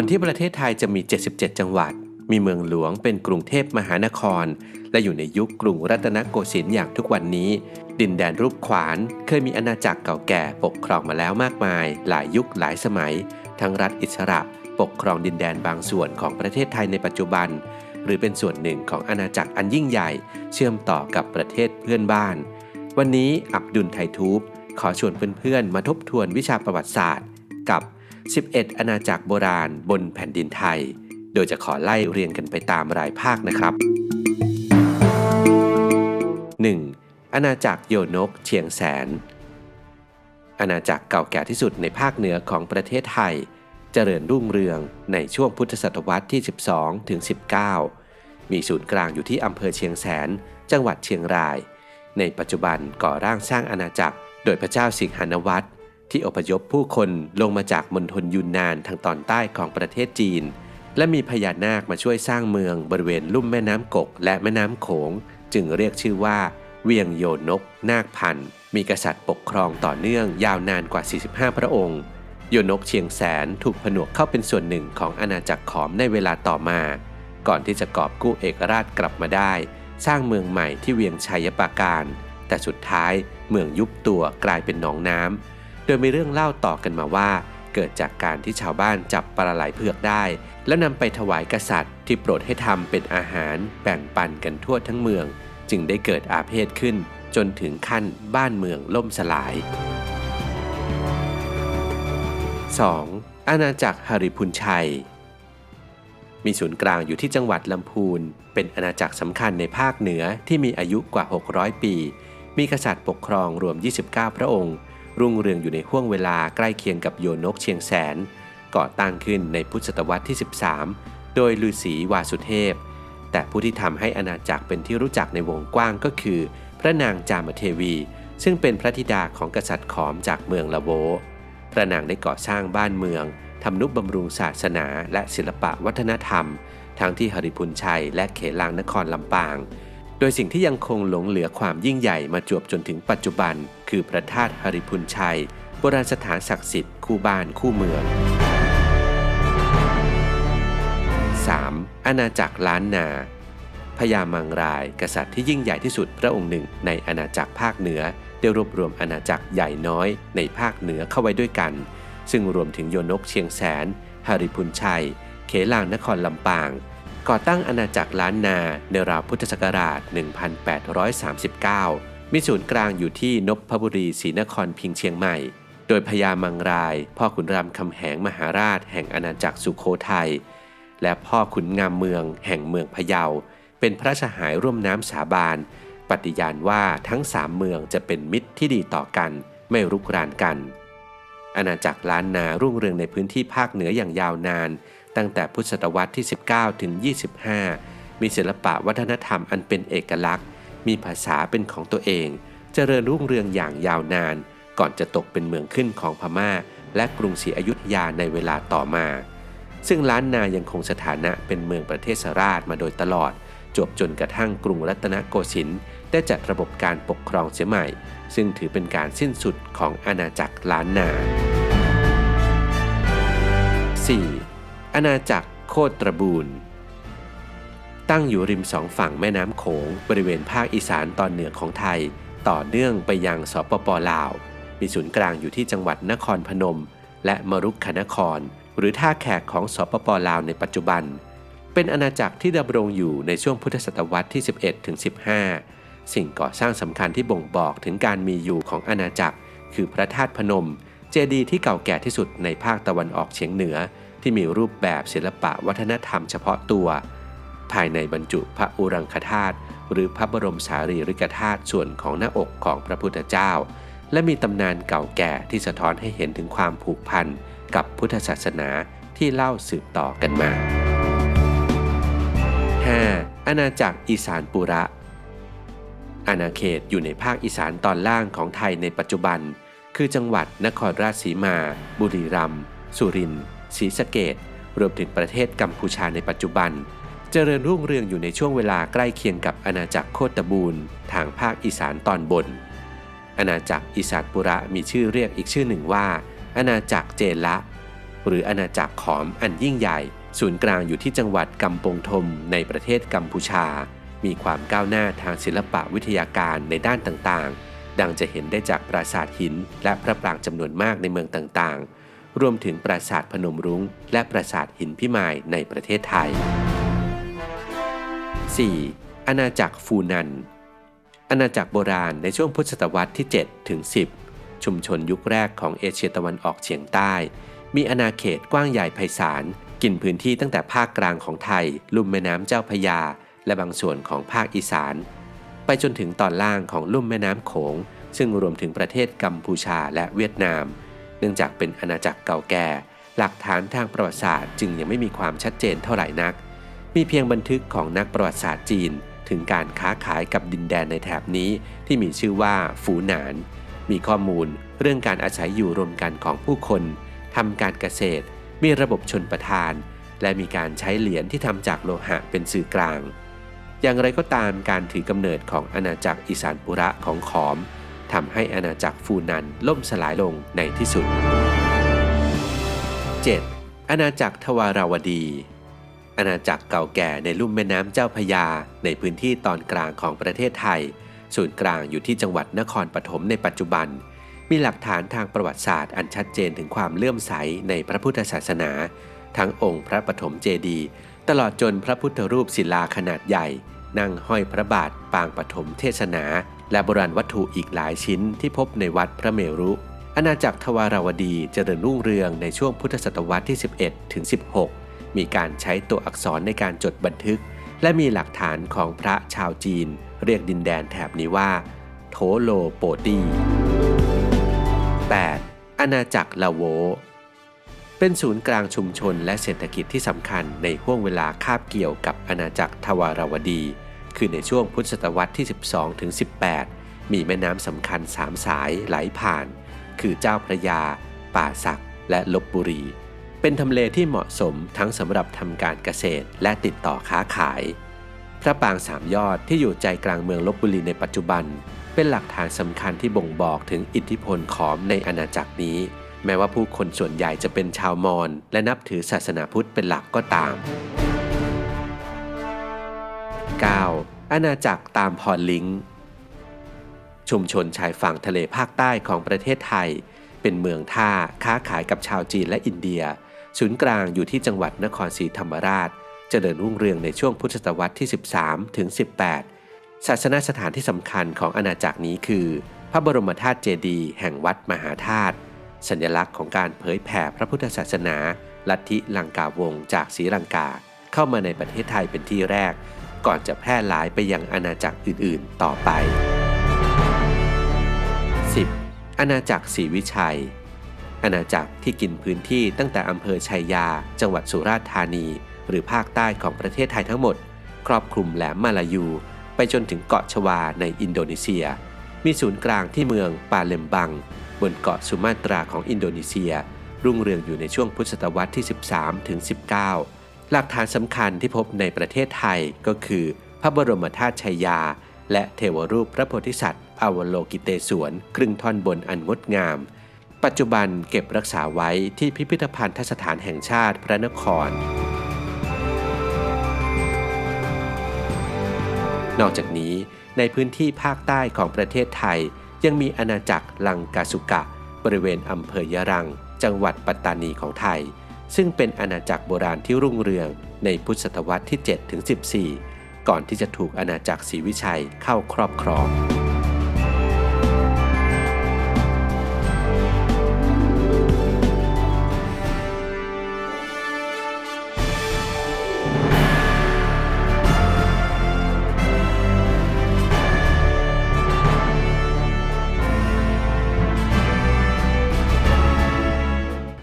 อนที่ประเทศไทยจะมี 77 จังหวัด มีเมืองหลวงเป็นกรุงเทพมหานคร และอยู่ในยุคกรุงรัตนโกสินทร์อย่างทุกวันนี้ ดินแดนรูปขวาน เคยมีอาณาจักรเก่าแก่ปกครองมาแล้วมากมาย หลายยุคหลายสมัย ทั้งรัฐอิสระ ปกครองดินแดนบางส่วนของประเทศไทยในปัจจุบัน หรือเป็นส่วนหนึ่งของอาณาจักรอันยิ่งใหญ่ เชื่อมต่อกับประเทศเพื่อนบ้าน วันนี้อับดุลไททูบขอชวนเพื่อนๆมาทบทวนวิชาประวัติศาสตร์ กับ 11 อาณาจักรโบราณบนแผ่นดินไทย โดยจะขอไล่เรียงกันไปตามรายภาคนะครับ 1. อาณาจักรโยนกเชียงแสน อาณาจักรเก่าแก่ที่สุดในภาคเหนือของประเทศไทย เจริญรุ่งเรืองในช่วงพุทธศตวรรษที่ 12 ถึง 19 มีศูนย์กลางอยู่ที่อำเภอเชียงแสน จังหวัดเชียงราย ในปัจจุบันก่อร่างสร้างอาณาจักร โดยพระเจ้าสิงหานวัตร ที่อพยพผู้คนลงมาจากมณฑลยุนนานทางตอนใต้ของประเทศจีน และมีพญานาคมาช่วยสร้างเมืองบริเวณลุ่มแม่น้ำกก และแม่น้ำโขง จึงเรียกชื่อว่า เวียงโยนก นาคพันธ์มีกษัตริย์ปกครองต่อเนื่องยาวนานกว่า 45 พระองค์ โยนกเชียงแสนถูกผนวกเข้าเป็นส่วนหนึ่งของอาณาจักรขอมในเวลาต่อมา ก่อนที่จะกอบกู้เอกราชกลับมาได้ สร้างเมืองใหม่ที่เวียงชัยปาการ แต่สุดท้ายเมืองยุบตัวกลายเป็นหนองน้ำ ดยมีเรื่องเล่าต่อกันมาว่า เกิดจากการที่ชาวบ้านจับปลาไหลเผือกได้ แล้วนำไปถวายกษัตริย์ ที่โปรดให้ทำเป็นอาหารแบ่งปันกันทั่วทั้งเมือง จึงได้เกิดอาเพศขึ้น จนถึงขั้นบ้านเมืองล่มสลาย 2. อาณาจักรหริพุนชัย มีศูนย์กลางอยู่ที่จังหวัดลำพูน เป็นอาณาจักรสำคัญในภาคเหนือที่มีอายุกว่า 600 ปี มีกษัตริย์ปกครองรวม 29 พระองค์ รุ่งเรืองอยู่ในห่วงเวลาใกล้เคียงกับโยนกเชียงแสน ก่อตั้งขึ้นในพุทธศตวรรษที่ 13 โดยฤาษีวาสุเทพ แต่ผู้ที่ทำให้อาณาจักรเป็นที่รู้จักในวงกว้างก็คือ พระนางจามเทวี ซึ่งเป็นพระธิดาของกษัตริย์ขอมจากเมืองละโวพระนางได้ก่อสร้างบ้านเมืองทำนุบำรุงศาสนาและศิลปะวัฒนธรรม ทั้งที่หริพุนชัยและเขลางนครลำปาง โดยสิ่งที่ยังคงหลงเหลือความยิ่งใหญ่มาจวบจนถึงปัจจุบัน คือพระธาตุหริพุนชัย โบราณสถานศักดิ์สิทธิ์คู่บ้านคู่เมือง 3. อาณาจักรล้านนาพญามังราย กษัตริย์ที่ยิ่งใหญ่ที่สุดพระองค์หนึ่งในอาณาจักรภาคเหนือ ได้รวบรวมอาณาจักรใหญ่น้อยในภาคเหนือเข้าไว้ด้วยกัน ซึ่งรวมถึงโยนกเชียงแสนหริพุนชัย เขลางนครลำปาง ก่อตั้งอาณาจักรล้านนาในราวพุทธศักราช 1839 มีศูนย์กลางอยู่ที่นพบุรีศรีนครพิงเชียงใหม่ โดยพญามังราย พ่อขุนรามคำแหงมหาราช แห่งอาณาจักรสุโขทัย และพ่อขุนงามเมืองแห่งเมืองพะเยา เป็นพระสหายร่วมน้ำสาบาน ปฏิญาณว่าทั้งสามเมืองจะเป็นมิตรที่ดีต่อกัน ไม่รุกรานกัน อาณาจักรล้านนารุ่งเรืองในพื้นที่ภาคเหนืออย่างยาวนาน ตั้งแต่พุทธศตวรรษที่ 19 ถึง 25 มีศิลปะวัฒนธรรมอันเป็นเอกลักษณ์ มีภาษาเป็นของตัวเอง เจริญรุ่งเรืองอย่างยาวนาน ก่อนจะตกเป็นเมืองขึ้นของพม่า และกรุงศรีอยุธยาในเวลาต่อมา ซึ่งล้านนายังคงสถานะเป็นเมืองประเทศราชมาโดยตลอด จบจนกระทั่งกรุงรัตนโกสินทร์ได้จัดระบบการปกครองเสียใหม่ ซึ่งถือเป็นการสิ้นสุดของอาณาจักรล้านนา 4. อาณาจักรโคตรบูรณ์ตั้งอยู่ริมสองฝั่งแม่น้ำโขงบริเวณภาคอีสานตอนเหนือของไทย ต่อเนื่องไปยังสปปลาว มีศูนย์กลางอยู่ที่จังหวัดนครพนม และมรุกขนคร หรือท่าแขกของสปปลาวในปัจจุบัน เป็นอาณาจักรที่ดำรงอยู่ในช่วงพุทธศตวรรษที่ 11ถึง15 สิ่งก่อสร้างสำคัญที่บ่งบอกถึงการมีอยู่ของอาณาจักร คือพระธาตุพนม เจดีย์ที่เก่าแก่ที่สุดในภาคตะวันออกเฉียงเหนือ ที่มีรูปแบบศิลปะวัฒนธรรมเฉพาะตัว ภายในบรรจุพระอุรังคธาตุหรือพระบรมสารีริกธาตุส่วนของหน้าอกของพระพุทธเจ้า และมีตำนานเก่าแก่ที่สะท้อนให้เห็นถึงความผูกพันกับพุทธศาสนาที่เล่าสืบต่อกันมา 5. อาณาจักรอีสานปุระ อาณาเขตอยู่ในภาคอีสานตอนล่างของไทยในปัจจุบัน คือจังหวัดนครราชสีมา บุรีรัมย์ สุรินทร์ ศรีสะเกดรวมถึงประเทศกัมพูชาในปัจจุบัน เจริญรุ่งเรืองอยู่ในช่วงเวลาใกล้เคียงกับอาณาจักรโคตบูรณ์ทางภาคอีสานตอนบน อาณาจักรอีสานปุระมีชื่อเรียกอีกชื่อหนึ่งว่า อาณาจักรเจละ หรืออาณาจักรขอมอันยิ่งใหญ่ ศูนย์กลางอยู่ที่จังหวัดกำปงทมในประเทศกัมพูชา มีความก้าวหน้าทางศิลปะวิทยาการในด้านต่างๆ ดังจะเห็นได้จากปราสาทหิน และพระปรางจำนวนมากในเมืองต่างๆ รวมถึงปราสาทพนมรุง้ง และปราสาทหินพิมายในประเทศไทย 4. อาณาจักรฟูนัน อาณาจักรโบราณในช่วงพุทธศตวรรษที่ 7 ถึง 10 ชุมชนยุคแรกของเอเชียตะวันออกเฉียงใต้ มีอาณาเขตกว้างใหญ่ไพศาล กินพื้นที่ตั้งแต่ภาคกลางของไทย ลุ่มแม่น้ำเจ้าพยา และบางส่วนของภาคอีสาน ไปจนถึงตอนล่างของลุ่มแม่น้ำโขง ซึ่งรวมถึงประเทศกัมพูชาและเวียดนาม เนื่องจากเป็นอาณาจักรเก่าแก่ หลักฐานทางประวัติศาสตร์จึงยังไม่มีความชัดเจนเท่าไหร่นัก มีเพียงบันทึกของนักประวัติศาสตร์จีน ถึงการค้าขายกับดินแดนในแถบนี้ที่มีชื่อว่าฝูหนาน มีข้อมูลเรื่องการอาศัยอยู่รวมกันของผู้คนทำการเกษตร มีระบบชนประทาน และมีการใช้เหรียญที่ทำจากโลหะเป็นสื่อกลาง อย่างไรก็ตามการถือกำเนิดของอาณาจักรอีสานปุระของขอม ทำให้อาณาจักรฟูนันล่มสลายลงในที่สุด 7. อาณาจักรทวาราวดี อาณาจักรเก่าแก่ในลุ่มแม่น้ำเจ้าพยา ในพื้นที่ตอนกลางของประเทศไทย ศูนย์กลางอยู่ที่จังหวัดนครปฐมในปัจจุบัน มีหลักฐานทางประวัติศาสตร์อันชัดเจนถึงความเลื่อมใสในพระพุทธศาสนา ทั้งองค์พระปฐมเจดีย์ตลอดจนพระพุทธรูปศิลาขนาดใหญ่ นั่งห้อยพระบาทปางปฐมเทศนา และโบราณวัตถุอีกหลายชิ้นที่พบในวัดพระเมรุ อาณาจักรทวาราวดีเจริญรุ่งเรืองในช่วงพุทธศตวรรษที่ 11 ถึง 16 มีการใช้ตัวอักษรในการจดบันทึก และมีหลักฐานของพระชาวจีน เรียกดินแดนแถบนี้ว่า โทโลโปตี 8. อาณาจักรลาโว เป็นศูนย์กลางชุมชนและเศรษฐกิจที่สำคัญในห่วงเวลาคาบเกี่ยวกับอาณาจักรทวาราวดี คือในช่วงพุทธศตวรรษที่ 12 ถึง 18 มีแม่น้ำสำคัญ 3 สายไหลผ่าน คือเจ้าพระยา ป่าสักและลบบุรี เป็นทำเลที่เหมาะสมทั้งสำหรับทำการเกษตรและติดต่อค้าขาย พระปรางสามยอดที่อยู่ใจกลางเมืองลบบุรีในปัจจุบัน เป็นหลักฐานสำคัญที่บ่งบอกถึงอิทธิพลขอมในอาณาจักรนี้ แม้ว่าผู้คนส่วนใหญ่จะเป็นชาวมอญและนับถือศาสนาพุทธเป็นหลักก็ตาม 9. อาณาจักรตามพรลิงชุมชนชายฝั่งทะเลภาคใต้ของประเทศไทย เป็นเมืองท่าค้าขายกับชาวจีนและอินเดีย ศูนย์กลางอยู่ที่จังหวัดนครศรีธรรมราชเจริญรุ่งเรืองในช่วงพุทธศตวรรษที่ 13 ถึง 18 ศาสนสถานที่สำคัญของอาณาจักรนี้คือ พระบรมธาตุเจดีย์แห่งวัดมหาธาตุสัญลักษณ์ของการเผยแผ่พระพุทธศาสนา ลัทธิลังกาวงจากศรีลังกา เข้ามาในประเทศไทยเป็นที่แรก ก่อนจะแพร่หลายไปยังอาณาจักรอื่นๆ ต่อไป 10. อาณาจักรศรีวิชัย อาณาจักรที่กินพื้นที่ตั้งแต่อำเภอชัยยา จังหวัดสุราษฎร์ธานี หรือภาคใต้ของประเทศไทยทั้งหมด ครอบคลุมแหลมมาลายู ไปจนถึงเกาะชวาในอินโดนีเซีย มีศูนย์กลางที่เมืองปาเลมบัง บนเกาะสุมาตราของอินโดนีเซีย รุ่งเรืองอยู่ในช่วงพุทธศตวรรษที่ 13 ถึง 19 หลักฐานสำคัญที่พบในประเทศไทยก็คือ พระบรมธาตุชัยยา และเทวรูปพระโพธิสัตว์อวโลกิเตศวน ครึ่งท่อนบนอันงดงาม ปัจจุบันเก็บรักษาไว้ที่พิพิธภัณฑสถานแห่งชาติพระนคร นอกจากนี้ในพื้นที่ภาคใต้ของประเทศไทย ยังมีอาณาจักรลังกาสุกะ บริเวณอำเภอยะรัง จังหวัดปัตตานีของไทย ซึ่งเป็นอาณาจักรโบราณที่รุ่งเรืองในพุทธศตวรรษที่ 7 ถึง 14 ก่อนที่จะถูกอาณาจักรศรีวิชัยเข้าครอบครอง